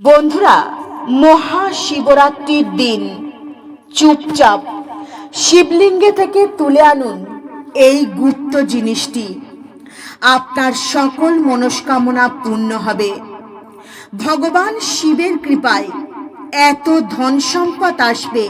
বন্ধুরা, মহাশিবরাত্রির দিন। চুপচাপ শিবলিঙ্গে থেকে তুলে আনুন এই গুপ্ত জিনিসটি। আপনার সকল মনস্কামনা পূর্ণ হবে। ভগবান শিবের কৃপায় এত ধন সম্পদ আসবে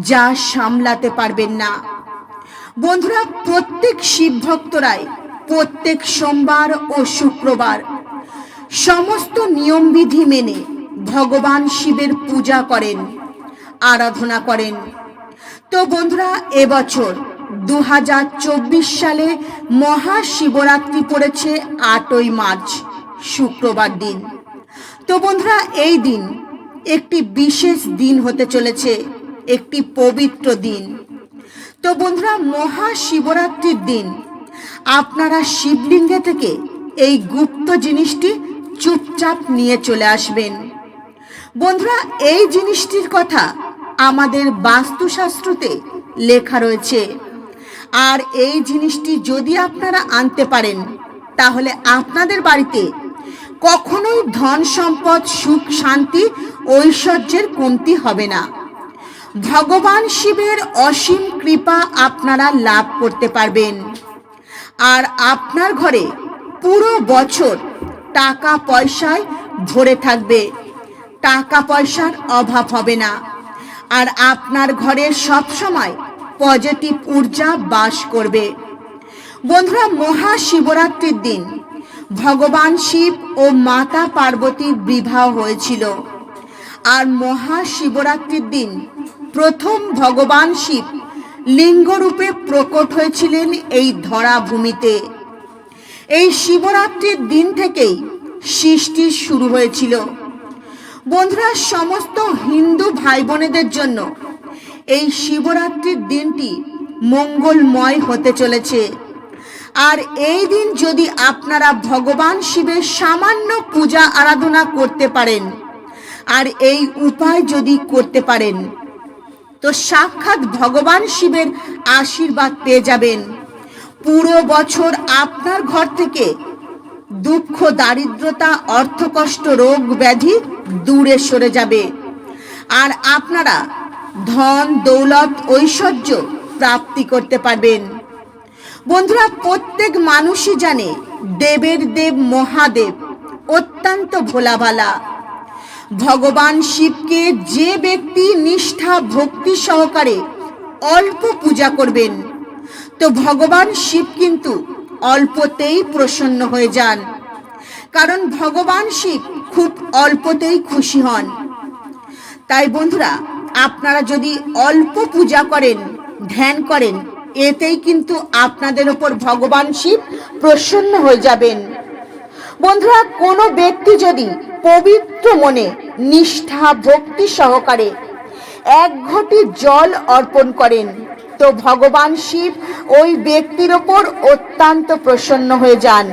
যা সামলাতে পারবেন না। বন্ধুরা, প্রত্যেক শিব ভক্তরাই প্রত্যেক সোমবার ও শুক্রবার সমস্ত নিয়মবিধি মেনে ভগবান শিবের পূজা করেন, আরাধনা করেন। তো বন্ধুরা, এবছর দু হাজার চব্বিশ সালে মহাশিবরাত্রি পড়েছে আটই মার্চ, শুক্রবার দিন। তো বন্ধুরা, এই দিন একটি বিশেষ দিন হতে চলেছে, একটি পবিত্র দিন। তো বন্ধুরা, মহাশিবরাত্রির দিন, আপনারা শিবলিঙ্গে থেকে এই গুপ্ত জিনিসটি চুপচাপ নিয়ে চলে আসবেন। বন্ধুরা, এই জিনিসটির কথা আমাদের বাস্তুশাস্ত্রতে লেখা রয়েছে। আর এই জিনিসটি যদি আপনারা আনতে পারেন, তাহলে আপনাদের বাড়িতে কখনোই ধন সম্পদ, সুখ, শান্তি, ঐশ্বর্যের কমতি হবে না। ভগবান শিবের অসীম কৃপা আপনারা লাভ করতে পারবেন। আর আপনার ঘরে পুরো বছর টাকা পয়সায় ভরে থাকবে। টাকা পয়সার অভাব হবে না। আর আপনার ঘরে সব সময় পজিটিভ ঊর্জা বাস করবে। বন্ধুরা, মহাশিবরাত্রির দিন ভগবান শিব ও মাতা পার্বতীর বিবাহ হয়েছিল। আর মহাশিবরাত্রির দিন প্রথম ভগবান শিব লিঙ্গরূপে প্রকট হয়েছিলেন এই ধরা ভূমিতে এই শিবরাত্রির দিন থেকেই সৃষ্টি শুরু হয়েছিল। বন্ধুরা, সমস্ত হিন্দু ভাই বোনেদের জন্য এই শিবরাত্রির দিনটি মঙ্গলময় হতে চলেছে। আর এই দিন যদি আপনারা ভগবান শিবের সামান্য পূজা আরাধনা করতে পারেন, আর এই উপায় যদি করতে পারেন, তো সাক্ষাৎ ভগবান শিবের আশীর্বাদ পেয়ে যাবেন। পুরো বছর আপনার ঘর থেকে দুঃখ, দারিদ্রতা, অর্থকষ্ট, রোগ ব্যাধি দূরে সরে যাবে। আর আপনারা ধন, দৌলত, ঐশ্বর্য প্রাপ্তি করতে পারবেন। বন্ধুরা, প্রত্যেক মানুষই জানে দেবের দেব মহাদেব অত্যন্ত ভোলাভালা। ভগবান শিবকে যে ব্যক্তি নিষ্ঠা, ভক্তি সহকারে অল্প পূজা করবেন তো ভগবান শিব কিন্তু অল্পতেই প্রসন্ন হয়ে যান। কারণ ভগবান শিব খুব অল্পতেই খুশি হন। তাই বন্ধুরা, আপনারা যদি অল্প পূজা করেন, ধ্যান করেন, এতেই কিন্তু আপনাদের ওপর ভগবান শিব প্রসন্ন হয়ে যাবেন। বন্ধুরা, কোনো ব্যক্তি যদি পবিত্র মনে নিষ্ঠা, ভক্তি সহকারে এক ঘটি জল অর্পণ করেন, তো ভগবান শিব ওই ব্যক্তির ওপর অত্যন্ত প্রসন্ন হয়ে যান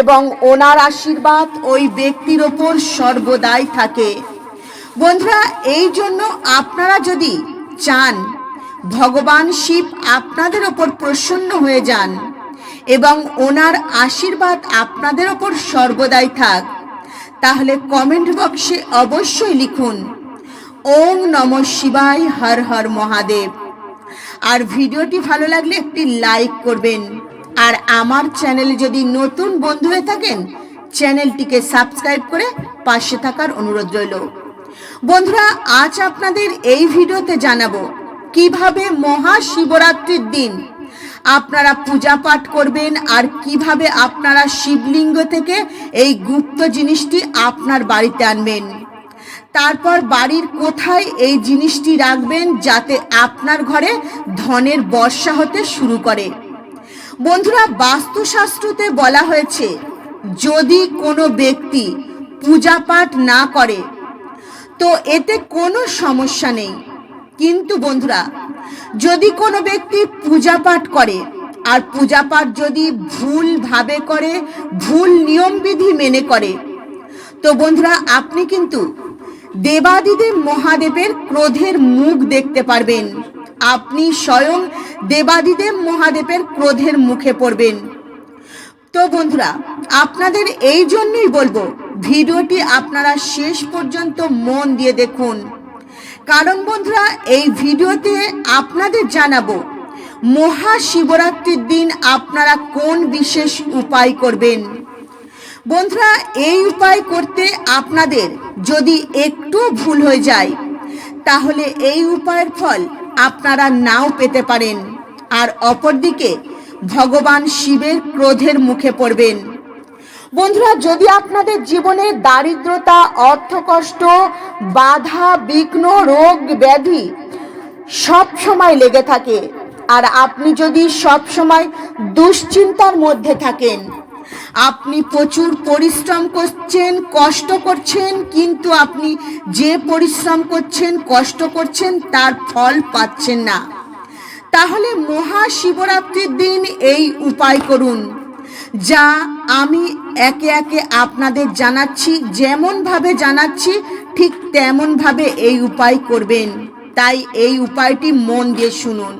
এবং ওনার আশীর্বাদ ওই ব্যক্তির ওপর সর্বদাই থাকে। বন্ধুরা, এই জন্য আপনারা যদি চান, ভগবান শিব আপনাদের ওপর প্রসন্ন হয়ে যান এবং ওনার আশীর্বাদ আপনাদের ওপর সর্বদাই থাক, তাহলে কমেন্ট বক্সে অবশ্যই লিখুন, ওম নম শিবায় হর হর মহাদেব। আর ভিডিওটি ভালো লাগলে একটি লাইক করবেন। আর আমার চ্যানেলে যদি নতুন বন্ধু হয়ে থাকেন, চ্যানেলটিকে সাবস্ক্রাইব করে পাশে থাকার অনুরোধ রইল। বন্ধুরা, আজ আপনাদের এই ভিডিওতে জানাব, কীভাবে মহাশিবরাত্রির দিন আপনারা পূজা পাঠ করবেন আর কীভাবে আপনারা শিবলিঙ্গ থেকে এই গুপ্ত জিনিসটি আপনার বাড়িতে আনবেন। তারপর বাড়ির কোথায় এই জিনিসটি রাখবেন যাতে আপনার ঘরে ধনের বর্ষা হতে শুরু করে? বন্ধুরা, বাস্তুশাস্ত্রতে বলা হয়েছে, যদি কোনো ব্যক্তি পূজা পাঠ না করে, তো এতে কোনো সমস্যা নেই। কিন্তু বন্ধুরা, যদি কোনো ব্যক্তি পূজা পাঠ করে, আর পূজা পাঠ যদি ভুলভাবে করে, ভুল নিয়মবিধি মেনে করে, তো বন্ধুরা, আপনি কিন্তু দেবাদিদেব মহাদেবের ক্রোধের মুখ দেখতে পারবেন। আপনি স্বয়ং দেবাদিদেব মহাদেবের ক্রোধের মুখে পড়বেন। তো বন্ধুরা, আপনাদের এই জন্যই বলব, ভিডিওটি আপনারা শেষ পর্যন্ত মন দিয়ে দেখুন। কারণ বন্ধুরা, এই ভিডিওতে আপনাদের জানাব, মহাশিবরাত্রির দিন আপনারা কোন বিশেষ উপায় করবেন? বন্ধুরা, এই উপায় করতে আপনাদের যদি একটু ভুল হয়ে যায়, তাহলে এই উপায়ের ফল আপনারা নাও পেতে পারেন। আর অপরদিকে, ভগবান শিবের ক্রোধের মুখে পড়বেন। বন্ধুরা, যদি আপনাদের জীবনে দারিদ্রতা, অর্থকষ্ট, বাধা, বিঘ্ন, রোগ, ব্যাধি সব সময় লেগে থাকে, আর আপনি যদি সব সময় দুশ্চিন্তার মধ্যে থাকেন আপনি প্রচুর পরিশ্রম করছেন, কষ্ট করছেন, কিন্তু আপনি যে পরিশ্রম করছেন, কষ্ট করছেন, তার ফল পাচ্ছেন না। তাহলে মহাশিবরাত্রির দিন এই উপায় করুন, যা আমি একে একে আপনাদের জানাচ্ছি, যেমনভাবে জানাচ্ছি, ঠিক তেমনভাবে এই উপায় করবেন। তাই এই উপায়টি মন দিয়ে শুনুন।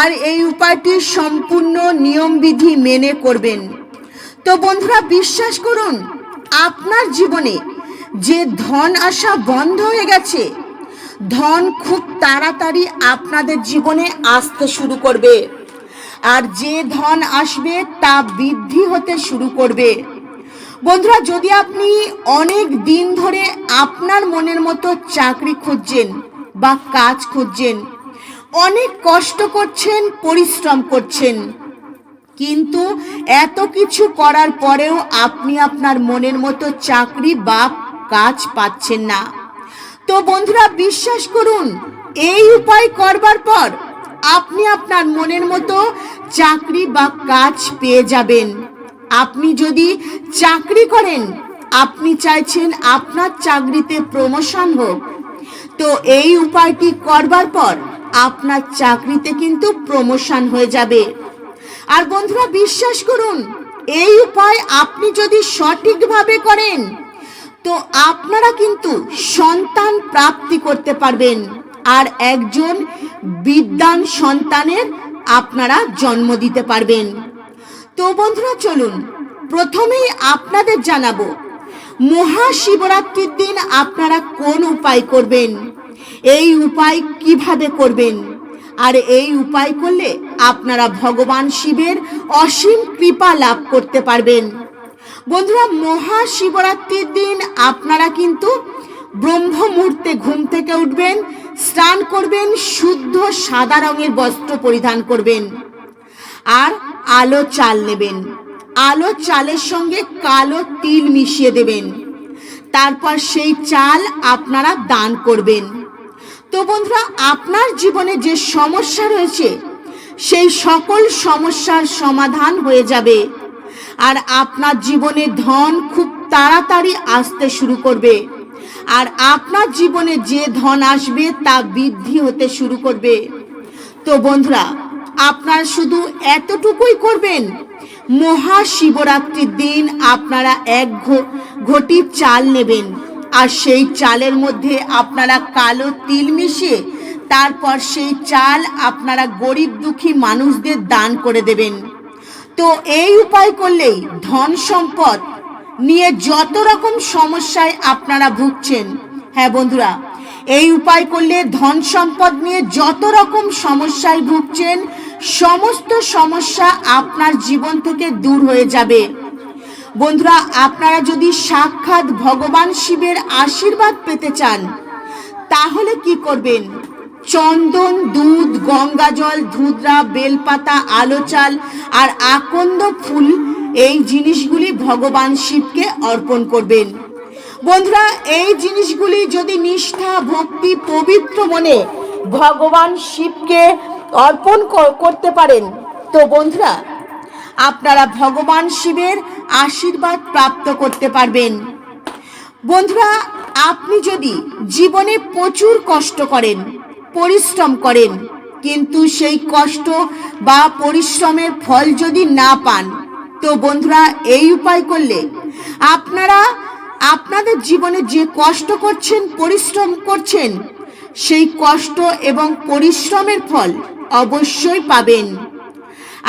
আর এই উপায়টি সম্পূর্ণ নিয়মবিধি মেনে করবেন। তো বন্ধুরা বিশ্বাস করুন, আপনার জীবনে যে ধন আসা বন্ধ হয়ে গেছে, ধন খুব তাড়াতাড়ি আপনাদের জীবনে আসতে শুরু করবে। আর যে ধন আসবে তা বৃদ্ধি হতে শুরু করবে। বন্ধুরা, যদি আপনি অনেক দিন ধরে আপনার মনের মতো চাকরি খুঁজছেন বা কাজ খুঁজছেন, অনেক কষ্ট করছেন, পরিশ্রম করছেন কিন্তু এত কিছু করার পরেও আপনি আপনার মনের মতো চাকরি বা কাজ পাচ্ছেন না। তো বন্ধুরা, বিশ্বাস করুন, এই উপায় করবার পর আপনি আপনার মনের মতো চাকরি বা কাজ পেয়ে যাবেন। আপনি যদি চাকরি করেন, আপনি চাইছেন আপনার চাকরিতে প্রমোশন হোক, তো এই উপায়টি করবার পর আপনার চাকরিতে কিন্তু প্রমোশন হয়ে যাবে। আর বন্ধুরা বিশ্বাস করুন, এই উপায় আপনি যদি সঠিকভাবে করেন, তো আপনারা কিন্তু সন্তান প্রাপ্তি করতে পারবেন। আর একজন বিদ্যান সন্তানের আপনারা জন্ম দিতে পারবেন। তো বন্ধুরা চলুন, প্রথমেই আপনাদের জানাব, মহাশিবরাত্রির দিন আপনারা কোন উপায় করবেন? এই উপায় কীভাবে করবেন? আর এই উপায় করলে আপনারা ভগবান শিবের অসীম কৃপা লাভ করতে পারবেন। বন্ধুরা, মহাশিবরাত্রির দিন আপনারা কিন্তু ব্রহ্ম মুহূর্তে ঘুম থেকে উঠবেন, স্নান করবেন, শুদ্ধ সাদা রঙের বস্ত্র পরিধান করবেন আর আলো চাল নেবেন। আলো চালের সঙ্গে কালো তিল মিশিয়ে দেবেন। তারপর সেই চাল আপনারা দান করবেন। তো বন্ধুরা, আপনার জীবনে যে সমস্যা রয়েছে, সেই সকল সমস্যার সমাধান হয়ে যাবে। আর আপনার জীবনে ধন খুব তাড়াতাড়ি আসতে শুরু করবে। আর আপনার জীবনে যে ধন আসবে, তা বৃদ্ধি হতে শুরু করবে। তো বন্ধুরা, আপনারা শুধু এতটুকুই করবেন, মহাশিবরাত্রির দিন আপনারা এক ঘটি চাল নেবেন। আর সেই চালের মধ্যে আপনারা কালো তিল মিশিয়ে তারপর সেই চাল আপনারা গরিব দুঃখী মানুষদের দান করে দেবেন। তো এই উপায় করলেই ধন সম্পদ নিয়ে যত রকম সমস্যায় আপনারা ভুগছেন হ্যাঁ বন্ধুরা, এই উপায় করলে ধন সম্পদ নিয়ে যত রকম সমস্যায় ভুগছেন, সমস্ত সমস্যা আপনার জীবন থেকে দূর হয়ে যাবে। বন্ধুরা, আপনারা যদি সাক্ষাৎ ভগবান শিবের আশীর্বাদ পেতে চান, তাহলে কি করবেন? চন্দন, দুধ গঙ্গাজল ধুদ্রা, বেলপাতা, আলো চাল আর আকন্দ ফুল এই জিনিসগুলি ভগবান শিবকে অর্পণ করবেন। বন্ধুরা, এই জিনিসগুলি যদি নিষ্ঠা, ভক্তি, পবিত্র মনে ভগবান শিবকে অর্পণ করতে পারেন, তো বন্ধুরা আপনারা ভগবান শিবের আশীর্বাদ প্রাপ্ত করতে পারবেন। বন্ধুরা, আপনি যদি জীবনে প্রচুর কষ্ট করেন, পরিশ্রম করেন, কিন্তু সেই কষ্ট বা পরিশ্রমের ফল যদি না পান, তো বন্ধুরা, এই উপায় করলে আপনারা আপনাদের জীবনে যে কষ্ট করছেন, পরিশ্রম করছেন, সেই কষ্ট এবং পরিশ্রমের ফল অবশ্যই পাবেন।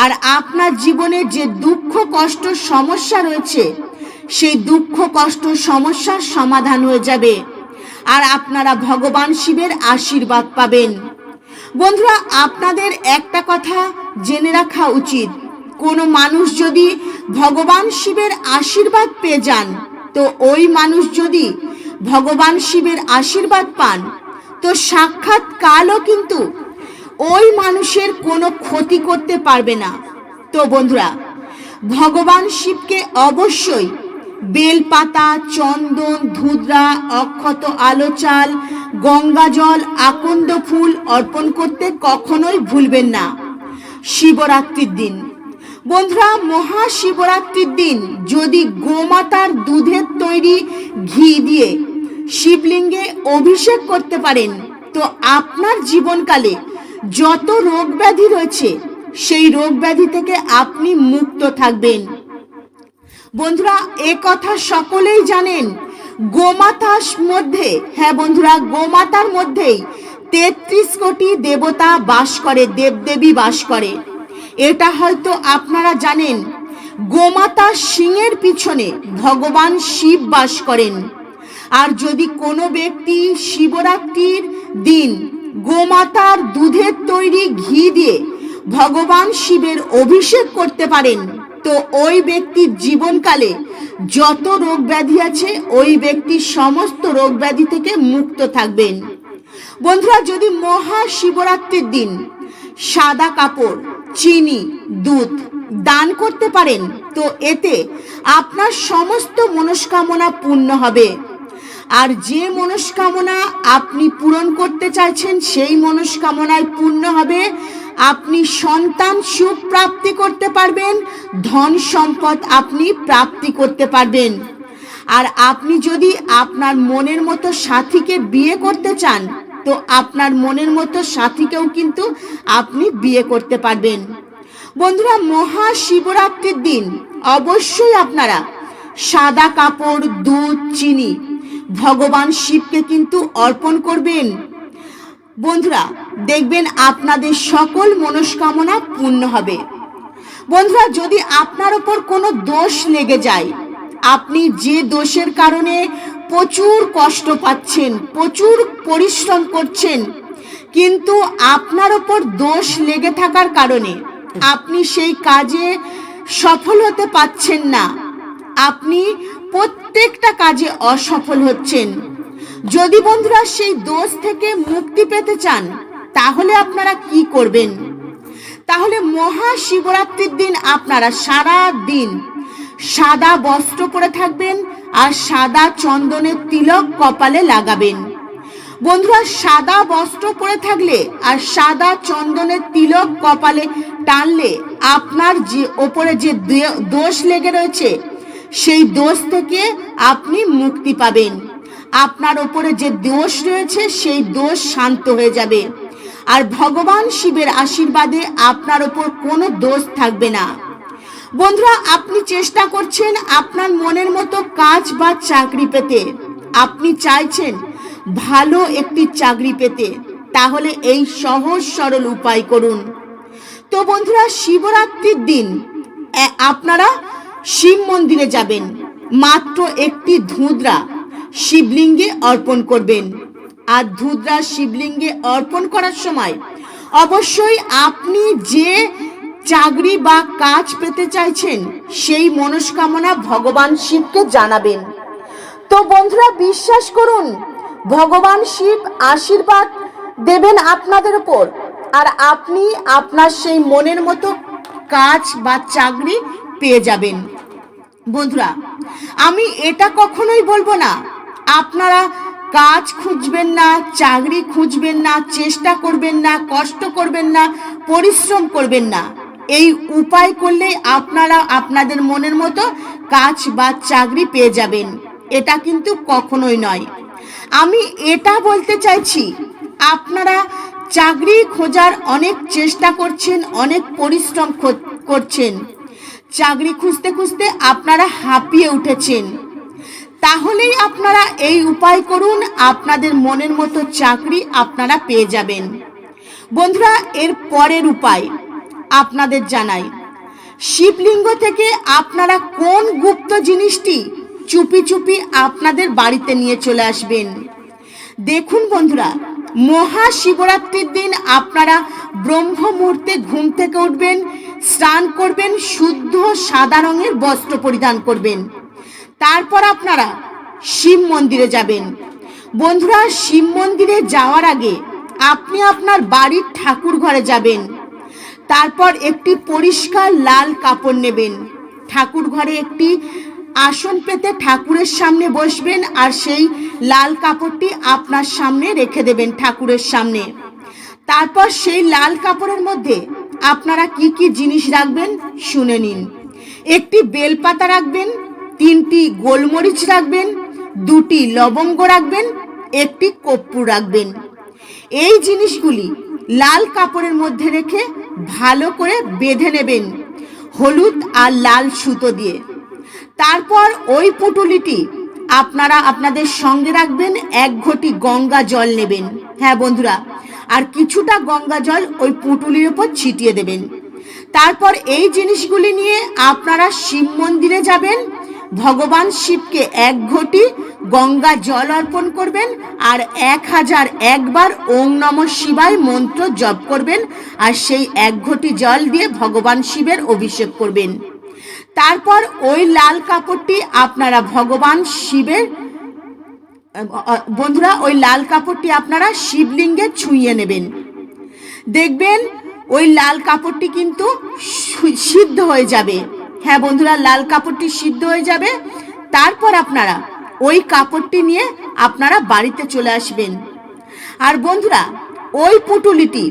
আর আপনার জীবনে যে দুঃখ, কষ্ট, সমস্যা রয়েছে, সেই দুঃখ, কষ্ট, সমস্যার সমাধান হয়ে যাবে। আর আপনারা ভগবান শিবের আশীর্বাদ পাবেন। বন্ধুরা, আপনাদের একটা কথা জেনে রাখা উচিত। কোনো মানুষ যদি ভগবান শিবের আশীর্বাদ পেয়ে যান, তো ওই মানুষ যদি ভগবান শিবের আশীর্বাদ পান, তো সাক্ষাৎ কালও কিন্তু ওই মানুষের কোনো ক্ষতি করতে পারবে না। তো বন্ধুরা, ভগবান শিবকে অবশ্যই বেলপাতা, চন্দন, ধুদ্রা, অক্ষত আলো চাল, গঙ্গা জল, আকন্দ ফুল অর্পণ করতে কখনোই ভুলবেন না। শিবরাত্রির দিন। বন্ধুরা, মহাশিবরাত্রির দিন যদি গোমাতার দুধের তৈরি ঘি দিয়ে শিবলিঙ্গে অভিষেক করতে পারেন, তো আপনার জীবনকালে যত রোগ ব্যাধি রয়েছে, সেই রোগ ব্যাধি থেকে আপনি মুক্ত থাকবেন। বন্ধুরা, এ কথা সকলেই জানেন। গোমাতার মধ্যে হ্যাঁ বন্ধুরা, গোমাতার মধ্যেই তেত্রিশ কোটি দেবতা বাস করে, দেবদেবী বাস করে। এটা হয়তো আপনারা জানেন, গোমাতা সিংহের পিছনে ভগবান শিব বাস করেন। আর যদি কোনো ব্যক্তি শিবরাত্রির দিন গোমাতার দুধের তৈরি ঘি দিয়ে ভগবান শিবের অভিষেক করতে পারেন। তো ওই ব্যক্তির জীবনকালে যত রোগ ব্যাধি আছে, ওই ব্যক্তি সমস্ত রোগ ব্যাধি থেকে মুক্ত থাকবেন। বন্ধুরা, যদি মহা শিবরাত্রির দিন সাদা কাপড়, চিনি, দুধ দান করতে পারেন, তো এতে আপনার সমস্ত মনস্কামনা পূর্ণ হবে। আর যে মনস্কামনা আপনি পূরণ করতে চাইছেন, সেই মনস্কামনায় পূর্ণ হবে। আপনি সন্তান সুখ প্রাপ্তি করতে পারবেন, ধন সম্পদ আপনি প্রাপ্তি করতে পারবেন। আর আপনি যদি আপনার মনের মতো সাথীকে বিয়ে করতে চান, তো আপনার মনের মতো সাথীকেও কিন্তু আপনি বিয়ে করতে পারবেন। বন্ধুরা মহা শিবরাত্রির দিন অবশ্যই আপনারা সাদা কাপড়, দুধ, চিনি ভগবান শিবকে কিন্তু অর্পণ করবেন। বন্ধুরা, দেখবেন আপনাদের সকল মনস্কামনা পূর্ণ হবে। বন্ধুরা, যদি আপনার ওপর কোনো দোষ লেগে যায়, আপনি যে দোষের কারণে প্রচুর কষ্ট পাচ্ছেন, প্রচুর পরিশ্রম করছেন, কিন্তু আপনার ওপর দোষ লেগে থাকার কারণে আপনি সেই কাজে সফল হতে পাচ্ছেন না। আপনি প্রত্যেকটা কাজে অসফল হচ্ছেন। যদি বন্ধুরা সেই দোষ থেকে মুক্তি পেতে চান, তাহলে আপনারা কি করবেন? তাহলে মহা শিবরাত্রির দিন আপনারা সারা দিন সাদা বস্ত্র পরে থাকবেন আর সাদা চন্দনের তিলক কপালে লাগাবেন। বন্ধুরা, সাদা বস্ত্র পরে থাকলে আর সাদা চন্দনের তিলক কপালে টানলে আপনার যে ওপরে যে দোষ লেগে রয়েছে সেই দোষ থেকে আপনি মুক্তি পাবেন। আপনার ওপরে যে দোষ রয়েছে, সেই দোষ শান্ত হয়ে যাবে। আর ভগবান শিবের আশীর্বাদে আপনার ওপর কোনো দোষ থাকবে না। বন্ধুরা, আপনি চেষ্টা করছেন আপনার মনের মতো কাজ বা চাকরি পেতে। আপনি চাইছেন ভালো একটি চাকরি পেতে। তাহলে এই সহজ সরল উপায় করুন। তো বন্ধুরা, শিবরাত্রির দিন আপনারা শিব মন্দিরে যাবেন। মাত্র একটি ধুঁদরা শিবলিঙ্গে অর্পণ করবেন। আর ধুঁদরা শিবলিঙ্গে অর্পণ করার সময় অবশ্যই আপনি যে চাকরি বা কাজ পেতে চাইছেন, সেই মনস্কামনা ভগবান শিবকে জানাবেন। তো বন্ধুরা, বিশ্বাস করুন, ভগবান শিব আশীর্বাদ দেবেন আপনাদের উপর। আর আপনি আপনার সেই মনের মতো কাজ বা চাকরি পেয়ে যাবেন। বন্ধুরা, আমি এটা কখনোই বলব না। আপনারা কাজ খুঁজবেন না, চাকরি খুঁজবেন না, চেষ্টা করবেন না, কষ্ট করবেন না, পরিশ্রম করবেন না। এই উপায় করলে আপনারা আপনাদের মনের মতো কাজ বা চাকরি পেয়ে যাবেন। এটা কিন্তু কখনোই নয়। আমি এটা বলতে চাইছি, আপনারা চাকরি খোঁজার অনেক চেষ্টা করছেন, অনেক পরিশ্রম করছেন। চাকরি খুঁজতে খুঁজতে আপনারা হাঁপিয়ে উঠেছেন। তাহলেই আপনারা এই উপায় করুন, আপনাদের মনের মতো চাকরি আপনারা পেয়ে যাবেন। বন্ধুরা, এর পরের উপায় আপনাদের জানাই। শিবলিঙ্গ থেকে আপনারা কোন গুপ্ত জিনিসটি চুপি চুপি আপনাদের বাড়িতে নিয়ে চলে আসবেন? দেখুন বন্ধুরা, মহাশিবরাত্রির দিন আপনারা ব্রহ্ম মুহূর্তে ঘুম থেকে উঠবেন স্নান করবেন, শুদ্ধ সাদা রঙের বস্ত্র পরিধান করবেন। তারপর আপনারা শিব মন্দিরে যাবেন। বন্ধুরা, শিব মন্দিরে যাওয়ার আগে আপনি আপনার বাড়ির ঠাকুর ঘরে যাবেন। তারপর একটি পরিষ্কার লাল কাপড় নেবেন। ঠাকুর ঘরে একটি আসন পেতে ঠাকুরের সামনে বসবেন আর সেই লাল কাপড়টি আপনার সামনে রেখে দেবেন ঠাকুরের সামনে। তারপর সেই লাল কাপড়ের মধ্যে আপনারা কি কি জিনিস রাখবেন শুনে নিন। একটি বেলপাতা রাখবেন, তিনটি গোলমরিচ রাখবেন, দুটি লবঙ্গ রাখবেন, একটি কর্পূর রাখবেন। এই জিনিসগুলি লাল কাপড়ের মধ্যে রেখে ভালো করে বেঁধে নেবেন, হলুদ আর লাল সুতো দিয়ে। তারপর ওই পুটুলিটি আপনারা আপনাদের সঙ্গে রাখবেন, এক ঘটি গঙ্গা জল নেবেন। হ্যাঁ বন্ধুরা আর কিছুটা গঙ্গা জল ওই পুটুলির উপর ছিটিয়ে দেবেন। তারপর এই জিনিসগুলি নিয়ে আপনারা শিব মন্দিরে যাবেন, ভগবান শিবকে এক ঘটি গঙ্গা জল অর্পণ করবেন আর এক হাজার একবার ওং নম শিবায় মন্ত্র জপ করবেন আর সেই এক ঘটি জল দিয়ে ভগবান শিবের অভিষেক করবেন। তারপর ওই লাল কাপড়টি আপনারা ভগবান শিবের বন্ধুরা, ওই লাল কাপড়টি আপনারা শিবলিঙ্গে ছুঁয়ে নেবেন। দেখবেন, ওই লাল কাপড়টি কিন্তু সিদ্ধ হয়ে যাবে। হ্যাঁ বন্ধুরা, লাল কাপড়টি সিদ্ধ হয়ে যাবে। তারপর আপনারা ওই কাপড়টি নিয়ে আপনারা বাড়িতে চলে আসবেন। আর বন্ধুরা, ওই পুটুলিটি,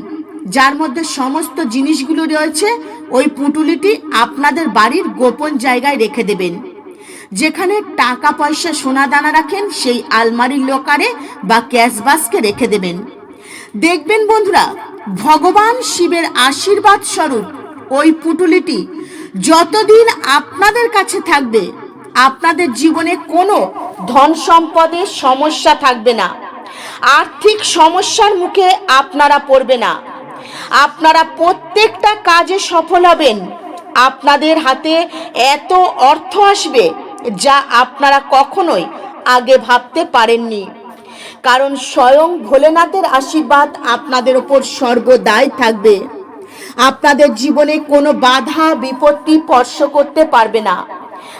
যার মধ্যে সমস্ত জিনিসগুলো রয়েছে, ওই পুটুলিটি আপনাদের বাড়ির গোপন জায়গায় রেখে দেবেন। যেখানে টাকা পয়সা সোনা দানা রাখেন, সেই আলমারির লোকারে বা ক্যাশ বাস্কে রেখে দেবেন। দেখবেন বন্ধুরা, ভগবান শিবের আশীর্বাদ স্বরূপ ওই পুটুলিটি যতদিন আপনাদের কাছে থাকবে, আপনাদের জীবনে কোনো ধন সম্পদের সমস্যা থাকবে না। আর্থিক সমস্যার মুখে আপনারা পড়বে না। আপনারা প্রত্যেকটা কাজে সফল হবেন। আপনাদের হাতে এত অর্থ আসবে যা আপনারা কখনোই আগে ভাবতে পারেননি। কারণ স্বয়ং ভোলেনাথের আশীর্বাদ আপনাদের ওপর সর্বদাই থাকবে। আপনাদের জীবনে কোনো বাধা, বিপত্তি স্পর্শ করতে পারবে না।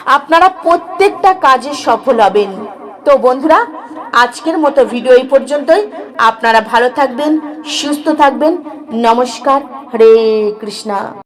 আপনারা প্রত্যেকটা কাজে সফল হবেন। তো বন্ধুরা, আজকের মতো ভিডিও এই পর্যন্তই। আপনারা ভালো থাকবেন, সুস্থ থাকবেন। নমস্কার, হরে কৃষ্ণা।